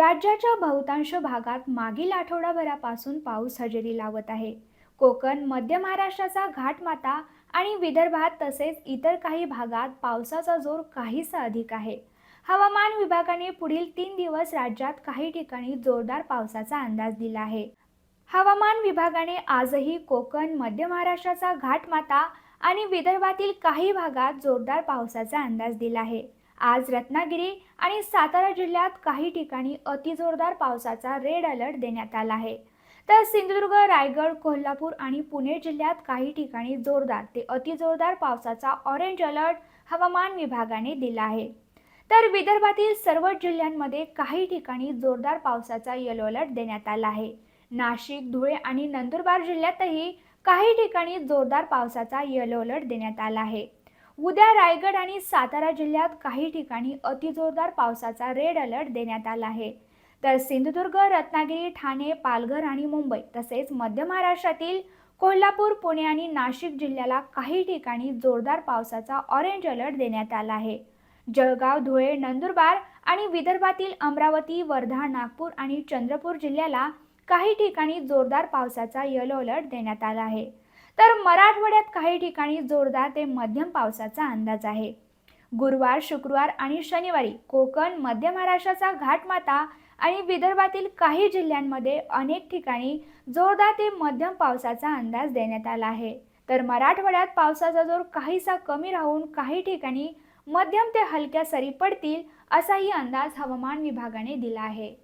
राज्याच्या बहुतांश भागात मागील आठवडाभरापासून पाऊस हजेरी लावत आहे. कोकण मध्य महाराष्ट्राचा घाटमाता आणि विदर्भात तसेच इतर काही भागात पावसाचा जोर काहीसा अधिक आहे. हवामान विभागाने पुढील तीन दिवस राज्यात काही ठिकाणी जोरदार पावसाचा अंदाज दिला आहे. हवामान विभागाने आजही कोकण मध्य महाराष्ट्राचा घाटमाता आणि विदर्भातील काही भागात जोरदार पावसाचा अंदाज दिला आहे. आज रत्नागिरी आणि सातारा जिल्ह्यात काही ठिकाणी अतिजोरदार पावसाचा रेड अलर्ट देण्यात आला आहे. तर सिंधुदुर्ग रायगड कोल्हापूर आणि पुणे जिल्ह्यात काही ठिकाणी जोरदार ते अतिजोरदार पावसाचा ऑरेंज अलर्ट हवामान विभागाने दिला आहे. तर विदर्भातील सर्व जिल्ह्यांमध्ये काही ठिकाणी जोरदार पावसाचा येलो अलर्ट देण्यात आला आहे. नाशिक धुळे आणि नंदुरबार जिल्ह्यातही काही ठिकाणी जोरदार पावसाचा येलो अलर्ट देण्यात आला आहे. उद्या रायगड आणि सातारा जिल्ह्यात काही ठिकाणी अतिजोरदार पावसाचा रेड अलर्ट देण्यात आला आहे. तर सिंधुदुर्ग रत्नागिरी ठाणे पालघर आणि मुंबई तसेच मध्य महाराष्ट्रातील कोल्हापूर पुणे आणि नाशिक जिल्ह्याला काही ठिकाणी जोरदार पावसाचा ऑरेंज अलर्ट देण्यात आला आहे. जळगाव धुळे नंदुरबार आणि विदर्भातील अमरावती वर्धा नागपूर आणि चंद्रपूर जिल्ह्याला काही ठिकाणी जोरदार पावसाचा येलो अलर्ट देण्यात आला आहे. तर मराठवाड्यात काही ठिकाणी जोरदार ते मध्यम पावसाचा अंदाज आहे. गुरुवार शुक्रवार आणि शनिवारी कोकण मध्य महाराष्ट्राचा घाटमाता आणि विदर्भातील काही जिल्ह्यांमध्ये अनेक ठिकाणी जोरदार ते मध्यम पावसाचा अंदाज देण्यात आला आहे. तर मराठवाड्यात पावसाचा जोर काहीसा कमी राहून काही ठिकाणी मध्यम ते हलक्या सरी पडतील असाही अंदाज हवामान विभागाने दिला आहे.